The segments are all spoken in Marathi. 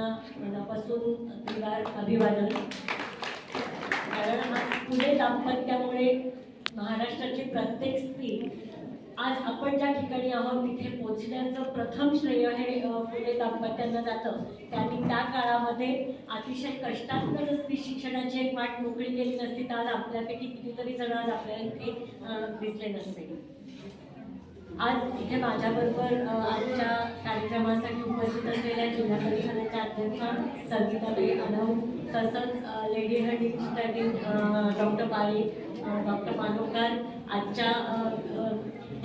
त्यांना मनापासून दिवार अभिवादन. कारण आज पुणे दाम्पत्यामुळे महाराष्ट्राची प्रत्येक स्त्री आज आपण ज्या ठिकाणी आहोत तिथे पोचण्याचं प्रथम श्रेय हे अ, पुणे दाम्पत्यांना जातं. त्यांनी त्या काळामध्ये अतिशय कष्टातनं जर स्त्री शिक्षणाची एक वाट मोकळी केली नसती तर आज आपल्यापैकी कितीतरी जण आज आपल्याला इथे दिसले नसते. आज इथे माझ्याबरोबर अ, आजच्या कार्यक्रमासाठी उपस्थित असलेल्या जिल्हा परिषदेच्या अध्यक्षा संगीताबाई अनव तसंच लेडी हेडिंगसाठी डॉक्टर बाई डॉक्टर मानोकर आजच्या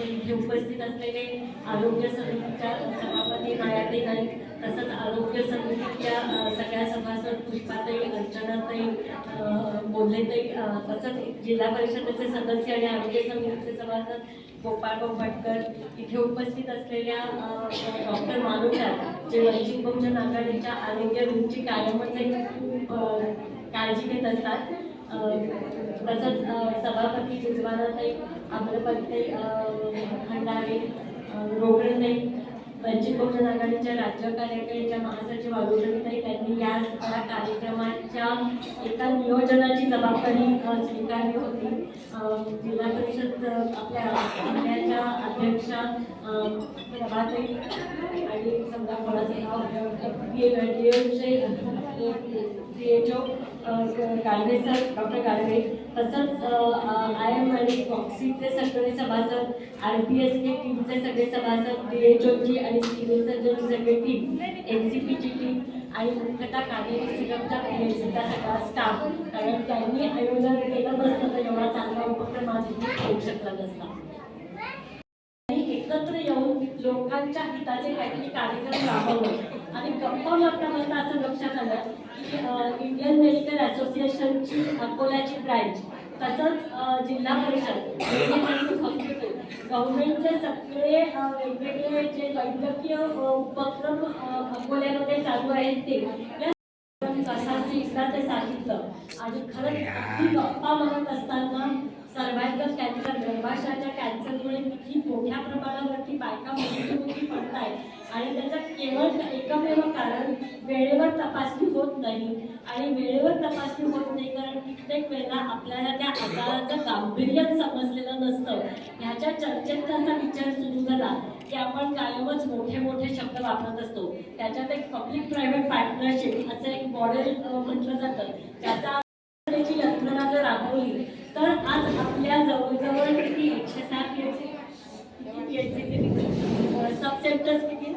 इथे उपस्थित असलेले आरोग्य समितीच्या सभापती मायाताई नाईक तसंच आरोग्य समितीच्या सगळ्या सभासद पुष्पाताई अर्चनाताई अ, तसंच जिल्हा परिषदेचे सदस्य आणि आरोग्य समितीचे सभासद गोपाळभाऊ भटकर इथे उपस्थित असलेल्या डॉक्टर मानुकर जे वंचित बहुजन आघाडीच्या आरोग्य रूमची कायमच एक खूप काळजी घेत असतात. तसंच सभापती जिजवानाताई अमरपंताई खंडारे रोगणताई वंचित बहुजन आघाडीच्या राज्य कार्यकारिणीच्या महासचिव आरोग्यताई त्यांनी या कार्यक्रमाच्या एका नियोजनाची जबाबदारी स्वीकारली होती. जिल्हा परिषद आपल्या जिल्ह्याच्या अध्यक्षा प्रभाताई आणि समजा कोणाचं नाव गाडवे सर डॉक्टर गाडवे तसंच आय एम आणि बॉक्सिंगचे सगळे सभासद आर पी एस के टीमचे सगळे सभासद डी एच ओची आणि सिव्हिल सगळी टीम एन सी पीची टीम आणि मुख्यतः कार्यकारी सिस्टमच्या पी एच सीचा सगळा स्टाफ कारण त्यांनी आयोजन केलं नसतं तर एवढा चांगला उपक्रम आज इथे होऊ शकला नसता. एकत्र येऊन लोकांच्या हिताचे काहीतरी कार्यक्रम राबवले. आणि गप्पा मारता मारता असं लक्षात आलं की इंडियन मेडिकल असोसिएशनची अकोल्याची ब्रँच तसंच जिल्हा परिषद हॉस्पिटल गव्हर्नमेंटचे सगळे वेगवेगळे जे वैद्यकीय उपक्रम अकोल्यामध्ये चालू आहेत ते सांगितलं आणि खरंच गप्पा मारत असताना सर्वायकल कॅन्सर गर्भाशयाच्या कॅन्सरमुळे किती मोठ्या प्रमाणावरती बायका मृत्यूमुखी पडत आहेत आणि त्याचं केवळ एकमेव कारण वेळेवर तपासणी होत नाही. आणि वेळेवर तपासणी होत नाही कारण कित्येक वेळेला आपल्याला त्या आजाराचं गांभीर्य समजलेलं नसतं. ह्याच्या चर्चेत त्याचा विचार सुरू झाला की आपण कायमच मोठे मोठे शब्द वापरत असतो. त्याच्यात एक पब्लिक प्रायव्हेट पार्टनरशिप असं एक मॉडेल म्हटलं जातं. त्याचा यंत्रणा जर राबवली तर आज आपल्या जवळजवळ किती? एकशे सात सब सेंटर्स किती?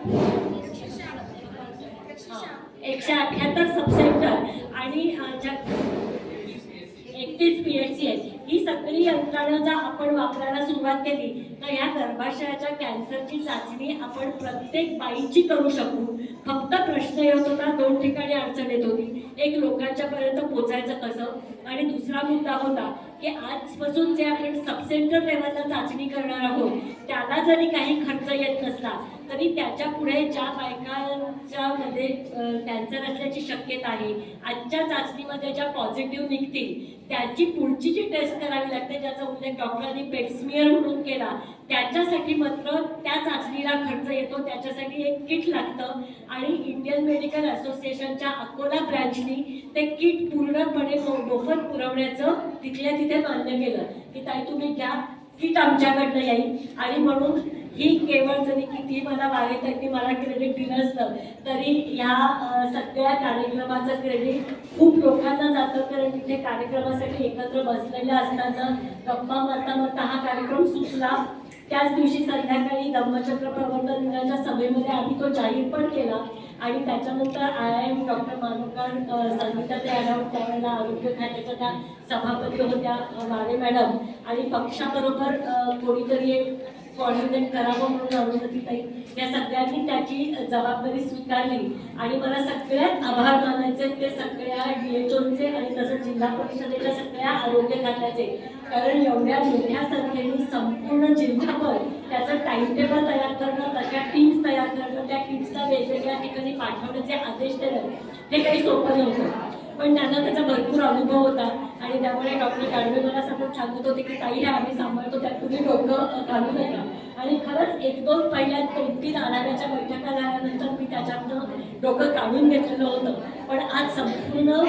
एकशे अठ्याहत्तर सब आणि एकतीस पी एच सी आहेत. ही सगळी यंत्रणा जर आपण वापरायला सुरुवात केली तर या गर्भाशयाच्या कॅन्सरची चाचणी आपण प्रत्येक बाईची करू शकू. फक्त प्रश्न येत होता दोन ठिकाणी अडचण येत होती. एक लोकांच्या पर्यंत पोचायचं कसं? आणि दुसरा मुद्दा होता की आजपासून जे आपण सबसेंटर लेवलला चाचणी करणार आहोत त्याला जरी काही खर्च येत नसला तरी त्याच्या पुढे ज्या बायकांच्या मध्ये कॅन्सर असल्याची शक्यता आहे आजच्या चाचणीमध्ये ज्या पॉझिटिव्ह निघतील त्याची पुढची जी टेस्ट करावी लागते ज्याचा उल्लेख डॉक्टरांनी पेट्समियर म्हणून केला त्याच्यासाठी मात्र त्या चाचणीला खर्च येतो त्याच्यासाठी एक किट लागतं आणि इंडियन मेडिकल असोसिएशनच्या अकोला ब्रँचनी ते किट पूर्णपणे मोफत पुरवण्याचं तिथल्या तिथे मान्य केलं. की ताई तुम्ही घ्या किट आमच्याकडनं येईल आणि म्हणून ही केवळ जरी किती मला वारे त्यांनी मला क्रेडिट दिलं असतं तरी ह्या सगळ्या कार्यक्रमाचं क्रेडिट खूप लोकांना जातं. कारण तिथे कार्यक्रमासाठी एकत्र बसलेलं असताना गप्पा मारता मारता हा कार्यक्रम सुचला त्याच दिवशी संध्याकाळी धम्मचक्र प्रवर्तन दिनाच्या सभेमध्ये आम्ही तो जाहीर पण केला. आणि त्याच्यानंतर I I M doctor Manokar Sangita ते आढाव त्यावेळेला आरोग्य खात्याच्या त्या सभापती होत्या वारे मॅडम. आणि पक्षाबरोबर कोणीतरी एक कॉर्डिनेट करावं म्हणून अरुंधतीताई या सगळ्यांनी त्याची जबाबदारी स्वीकारली. आणि मला सगळ्यात आभार मानायचे ते सगळ्या डी एच ओचे आणि तसंच जिल्हा परिषदेच्या सगळ्या आरोग्य खात्याचे. कारण एवढ्या मोठ्या संख्येने संपूर्ण जिल्ह्याभर त्याचं टाइम टेबल तयार करणं त्याच्या टीम्स तयार करणं त्या टीम्सला वेगवेगळ्या ठिकाणी पाठवण्याचे आदेश देणं हे काही सोपं नव्हतं. पण त्यांना त्याचा भरपूर अनुभव होता आणि त्यामुळे डॉक्टर गाडवे मला सतत सांगत होते की ताई आम्ही सांभाळतो त्यात तुम्ही डोकं घालू नका. आणि खरंच एक दोन पहिल्या दोन तीन आढाव्याच्या बैठका झाल्यानंतर मी त्याच्यातनं डोकं काढून घेतलेलं होतं. पण आज संपूर्ण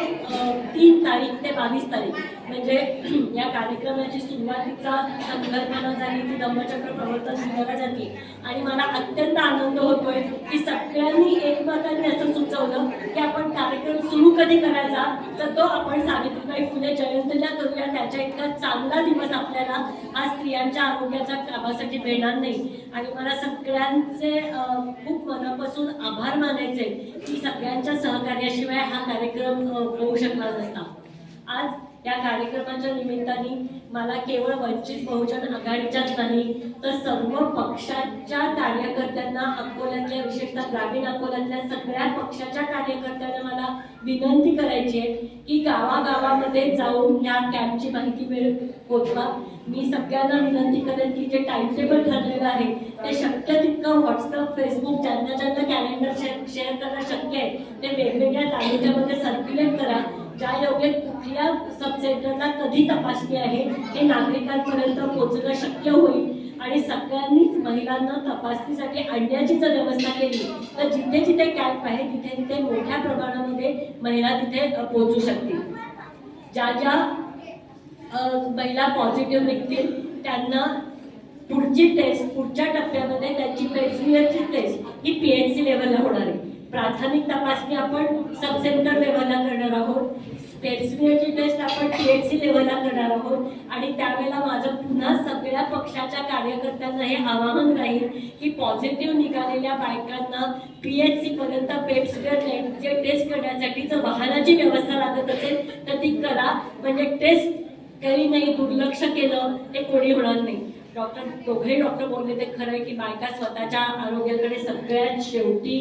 तीन तारीख ते बावीस तारीख म्हणजे या कार्यक्रमाची सुरुवातीचा संकल्पना झाली ती धम्मचक्र प्रवर्तन विभागासाठी आणि मला अत्यंत आनंद होतोय की सगळ्यांनी एकमताने असं सुचवलं की आपण कार्यक्रम सुरू कधी करायचा? तर तो आपण सावित्रीबाई फुले जयंतीला करूया. त्याच्या इतका चांगला दिवस आपल्याला आज स्त्रियांच्या आरोग्याच्या कामासाठी मिळणार नाही. आणि मला सगळ्यांचे खूप मनापासून आभार मानायचे की सगळ्यांच्या सहकार्याशिवाय हा कार्यक्रम होऊ शकणार नसता. आज या कार्यक्रमाच्या निमित्ताने मला केवळ वंचित बहुजन आघाडीच्याच नाही तर सर्व पक्षाच्या कार्यकर्त्यांना अकोल्यातल्या विशेषतः ग्रामीण अकोल्यातल्या सगळ्या पक्षाच्या कार्यकर्त्यांना मला विनंती करायची आहे की गावागावामध्ये जाऊन या कॅम्पची माहिती मिळ पोचवा मी सगळ्यांना विनंती करेन की जे टाइम टेबल ठरलेलं आहे ते शक्य तितकं व्हॉट्सअप फेसबुक ज्यांना ज्यांना कॅलेंडर शेअर शेअर करणं शक्य आहे ते वेगवेगळ्या तालुक्यामध्ये सर्क्युलेट करा. ज्या योगे कुठल्या सब सेंटरला कधी तपासणी आहे हे नागरिकांपर्यंत पोचणं शक्य होईल. आणि सगळ्यांनीच महिलांना तपासणीसाठी आणण्याची जर व्यवस्था केली. तर जिथे जिथे कॅम्प आहे तिथे तिथे मोठ्या प्रमाणामध्ये महिला तिथे पोहोचू शकतील. ज्या ज्या महिला पॉझिटिव्ह निघतील. त्यांना पुढची टेस्ट पुढच्या टप्प्यामध्ये त्यांची पेन्सिलियरची टेस्ट ही पी एच सी लेवलला होणार आहे. प्राथमिक तपासणी आपण सब सेंटर लेवलला करणार आहोत. पेन्सिलियरची टेस्ट आपण पी एच सी लेवलला करणार आहोत. आणि त्यावेळेला माझं पुन्हा सगळ्या पक्षाच्या कार्यकर्त्यांना हे आवाहन राहील की पॉझिटिव्ह निघालेल्या बायकांना पी एच सी पर्यंत पेप्सचे टेस्ट करण्यासाठी जर वाहनाची व्यवस्था लागत असेल तर ती करा. म्हणजे टेस्ट करी नाही दुर्लक्ष केलं ते कोणी होणार नाही. डॉक्टर दोघेही डॉक्टर बोलले ते खरं आहे की बायका स्वतःच्या आरोग्याकडे सगळ्यात शेवटी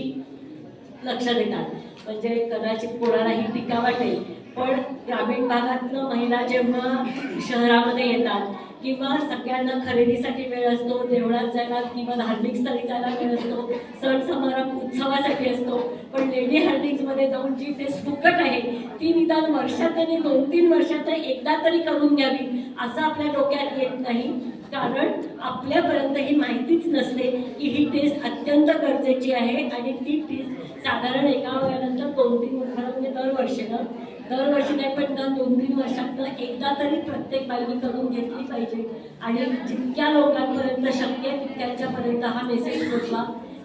लक्ष देतात. म्हणजे कदाचित कोणालाही टीका वाटेल. पण ग्रामीण भागातनं महिला जेव्हा शहरामध्ये येतात किंवा सगळ्यांना खरेदीसाठी वेळ असतो देवळात जायला किंवा धार्मिक स्थळी जायला वेळ असतो सण समारंभ उत्सवासाठी असतो पण लेडी मध्ये जाऊन जी टेस्ट फुकट आहे ती निदान वर्षात आणि दोन तीन वर्षात एकदा तरी करून घ्यावी असं आपल्या डोक्यात येत नाही. कारण आपल्यापर्यंत ही माहितीच नसते की ही टेस्ट अत्यंत गरजेची आहे आणि ती टेस्ट साधारण एका वयानंतर दोन तीन खरं म्हणजे दरवर्षीनं दरवर्षी नाही पण दर दोन तीन वर्षातनं एकदा तरी प्रत्येक बाईने करून घेतली पाहिजे. आणि जितक्या लोकांपर्यंत शक्य आहे तितक्यांच्यापर्यंत हा मेसेज पोचला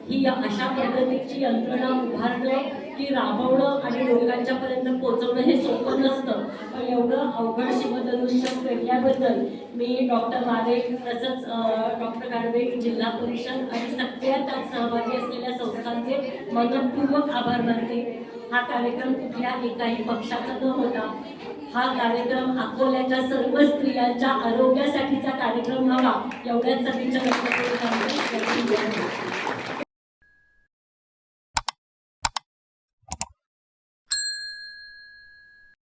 ही अशा पद्धतीची यंत्रणा उभारणं की राबवणं आणि लोकांच्यापर्यंत पोहोचवणं हे सोपं नसतं. पण एवढं अवघड शिवधनुष्य पेटल्याबद्दल मी डॉक्टर वारे तसंच डॉक्टर गाडवे जिल्हा परिषद आणि सगळ्या त्यात सहभागी असलेल्या संस्थांचे मनपूर्वक आभार मानते. हा कार्यक्रम कुठल्या एकाही पक्षाचा न होता. हा कार्यक्रम अकोल्याच्या सर्व स्त्रियांच्या आरोग्यासाठीचा कार्यक्रम व्हावा एवढ्याच सभेच्या लक्षात